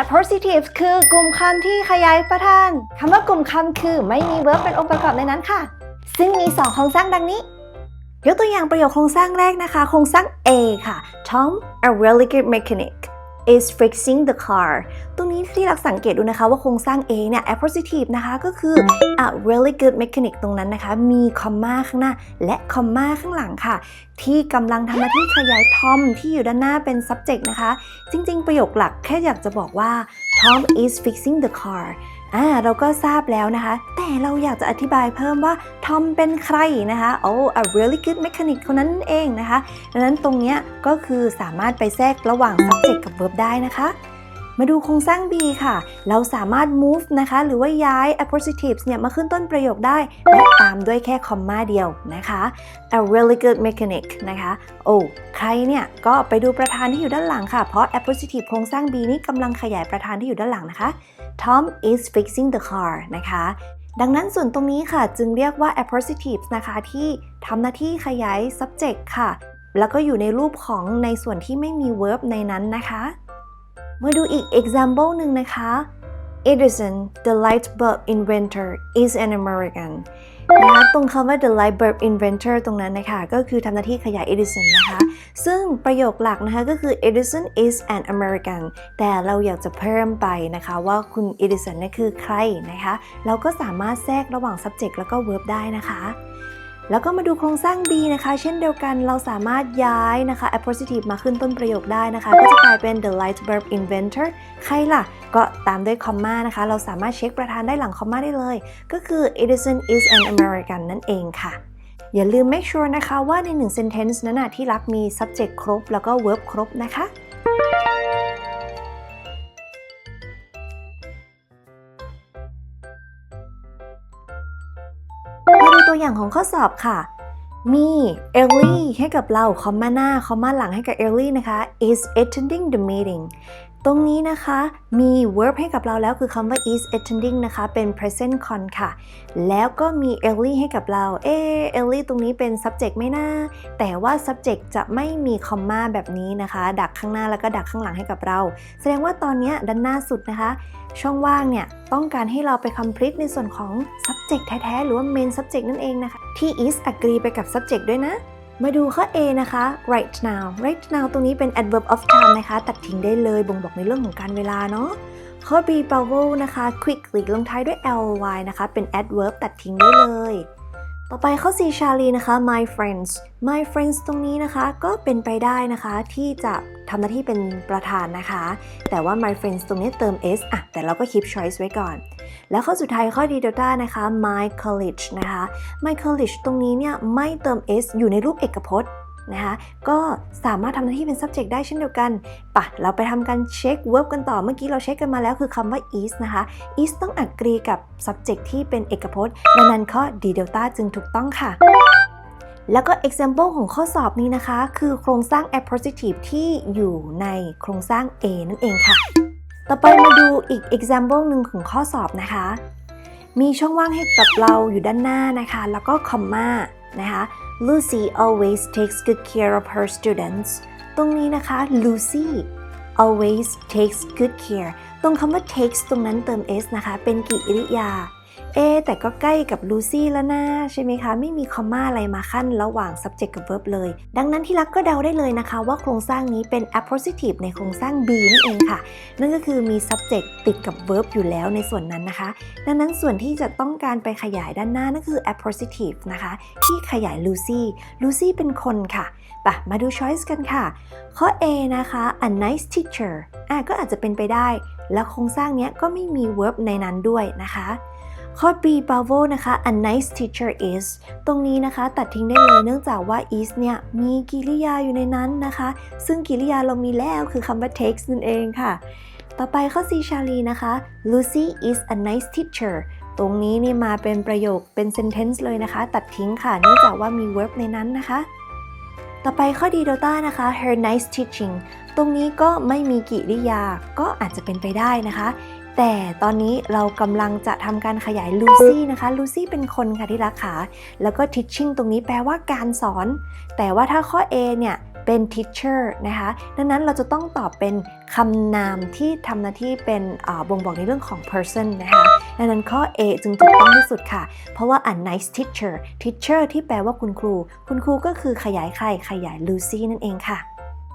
appositive คือกลุ่มคำที่ขยายประธานคำว่ากลุ่มคำคือไม่มี verb เป็นองค์ประกอบในนั้นค่ะ ซึ่งมีสองโครงสร้างดังนี้ ยกตัวอย่างประโยคโครงสร้างแรกนะคะ โครงสร้าง A ค่ะ Tom a really good mechanic is fixing the car ตรงนี้ที่รักสังเกตดูนะคะว่าโครงสร้าง A เนี่ย appositive นะคะก็คือ a really good mechanic ตรงนั้นนะคะ มีคอมมาข้างหน้า และคอมมาข้างหลังค่ะ ที่กำลังทำหน้าที่ขยาย Tom ที่อยู่ด้านหน้าเป็น subject นะคะ จริง ๆ ประโยคหลักแค่อยากจะบอกว่า Tom is fixing the car อ่าเราก็ทราบแล้วนะคะ แต่เราอยากจะอธิบายเพิ่มว่าทอมเป็นใครนะคะ oh a really good mechanic คนนั้นเองนะคะดังนั้นตรงเนี้ยก็คือสามารถไปแทรกระหว่าง subject กับ verb ได้นะคะมาดูโครงสร้าง B ค่ะ เราสามารถ move นะคะ หรือว่าย้าย appositives เนี่ย มาขึ้นต้นประโยคได้ และตามด้วยแค่คอมมาเดียวนะคะ a really good mechanic นะคะ โอ้ ใครเนี่ย ก็ไปดูประธานที่อยู่ด้านหลังค่ะ เพราะ appositive โครงสร้าง B นี้กำลังขยายประธานที่อยู่ด้านหลังนะคะ Tom is fixing the car นะคะ ดังนั้นส่วนตรงนี้ค่ะจึงเรียกว่า appositives นะคะที่ทำหน้าที่ขยาย subject ค่ะ แล้วก็อยู่ในรูปของในส่วนที่ไม่มี verb ในนั้นนะคะ มาดูอีก example หนึ่งนะคะ Edison the light bulb inventor is an American นะคะตรงคำว่า the light bulb inventor ตรงนั้นนะคะ ก็คือทำหน้าที่ขยาย Edison นะคะ ซึ่งประโยคหลักนะคะก็คือ Edison is an American แต่เราอยากจะเพิ่มไปนะคะว่าคุณ Edison นี่นคือใครนะคะ เราก็สามารถแทรกระหว่าง subject แล้วก็ verb ได้นะคะแล้วก็มาดูโครงสร้าง B นะคะ เช่นเดียวกันเราสามารถย้ายนะคะ appositive มาขึ้นต้นประโยคได้นะคะ ก็จะกลายเป็น the light bulb inventor ใครล่ะ ก็ตามด้วยคอมมานะคะ เราสามารถเช็คประธานได้หลังคอมมาได้เลย ก็คือ Edison is an American นั่นเองค่ะ อย่าลืม make sure นะคะว่าในหนึ่ง sentence นั้นนะที่รักมี subject ครบ แล้วก็ verb ครบนะคะ มาดูตัวอย่างของข้อสอบค่ะมี early ให้กับเรา คอมมาหน้า คอมมาหลังให้กับ early นะคะ is attending the meeting ตรงนี้นะคะมี verb ให้กับเราแล้วคือคำว่า is attending นะคะเป็น present con ค่ะ แล้วก็มี early ให้กับเรา เอ early ตรงนี้เป็น subject ไม่น่า แต่ว่า subject จะไม่มีคอมมาแบบนี้นะคะ ดักข้างหน้าแล้วก็ดักข้างหลังให้กับเรา แสดงว่าตอนนี้ด้านหน้าสุดนะคะ ช่องว่างเนี่ย ต้องการให้เราไป complete ในส่วนของ subject แท้ ๆ หรือว่า main subject นั่นเองนะคะ ที่ is agree ไปกับ subject ด้วยนะ มาดูข้อ A นะคะ right now right now ตรงนี้เป็น adverb of time นะคะ ตัดทิ้งได้เลยบ่งบอกในเรื่องของการเวลาเนาะข้อ B power นะคะ quickly ลงท้ายด้วย ly นะคะ เป็น adverb ตัดทิ้งได้เลย ต่อไปข้อ C ชาลีนะคะ my friends my friends ตรงนี้นะคะ ก็เป็นไปได้นะคะที่จะำหน้าที่เป็นประธานนะคะ แต่ว่า my friends ตรงนี้เติม s อะแต่เราก็ keep choice ไว้ก่อน แล้วข้อสุดท้ายข้อ D delta นะคะ my college นะคะ my college ตรงนี้เนี่ยไม่เติม s อยู่ในรูปเอกพจน์นะคะก็สามารถทำหน้าที่เป็น subject ได้เช่นเดียวกันปะเราไปทำการเช็ค verb กันต่อ เมื่อกี้เราเช็คกันมาแล้วคือคำว่า is นะคะ is ต้อง agree กับ subject ที่เป็นเอกพจน์ ดังนั้นข้อ D delta จึงถูกต้องค่ะ แล้วก็ example ของข้อสอบนี้นะคะ คือโครงสร้าง appositive ที่อยู่ในโครงสร้าง A นั่นเองค่ะ ต่อไปมาดูอีก example หนึ่งของข้อสอบนะคะ มีช่องว่างให้กับเราอยู่ด้านหน้านะคะ แล้วก็ comma นะคะ Lucy always takes good care of her students ตรงนี้นะคะ Lucy always takes good care ตรงคำว่า takes ตรงนั้นเติม s นะคะ เป็นกริยา เอแต่ก็ใกล้กับ Lucy แล้วนะใช่ไหมคะ ไม่มีคอมมาอะไรมาขั้นระหว่าง subject กับ verb เลย ดังนั้นที่รักก็เดาได้เลยนะคะ ว่าโครงสร้างนี้เป็น appositive ในโครงสร้าง B นั่นเองค่ะ นั่นก็คือมี subject ติดกับ verb อยู่แล้วในส่วนนั้นนะคะ ดังนั้นส่วนที่จะต้องการไปขยายด้านหน้านั่นคือ appositive นะคะ ที่ขยาย Lucy Lucy เป็นคนค่ะปะมาดู choice กันค่ะ ข้อ A นะคะ a nice teacher อะก็อาจจะเป็นไปได้ แล้วโครงสร้างเนี้ยก็ไม่มี verb ในนั้นด้วยนะคะ ข้อ B bravo นะคะ a nice teacher is ตรงนี้นะคะตัดทิ้งได้เลยเนื่องจากว่า is เนี่ยมีกริยาอยู่ในนั้นนะคะ ซึ่งกริยาเรามีแล้วคือคำว่า takes นั่นเองค่ะ ต่อไปข้อ C ชาลีนะคะ Lucy is a nice teacher ตรงนี้นี่มาเป็นประโยคเป็น sentence เลยนะคะ ตัดทิ้งค่ะ เนื่องจากว่ามี verb ในนั้นนะคะ ต่อไปข้อ D delta นะคะ her nice teaching ตรงนี้ก็ไม่มีกิริยาก็อาจจะเป็นไปได้นะคะ แต่ตอนนี้เรากำลังจะทำการขยาย Lucy นะคะ Lucy เป็นคนค่ะที่รักขาแล้วก็ teaching ตรงนี้แปลว่าการสอน แต่ว่าถ้าข้อ A เนี่ยเป็น teacher นะคะ ดังนั้นเราจะต้องตอบเป็นคำนามที่ทำหน้าที่เป็นบ่งบอกในเรื่องของ person นะคะ ดังนั้นข้อ A จึงถูกต้องที่สุดค่ะ เพราะว่า a nice teacher teacher ที่แปลว่าคุณครู คุณครูก็คือขยายไข่ขยาย Lucy นั่นเองค่ะ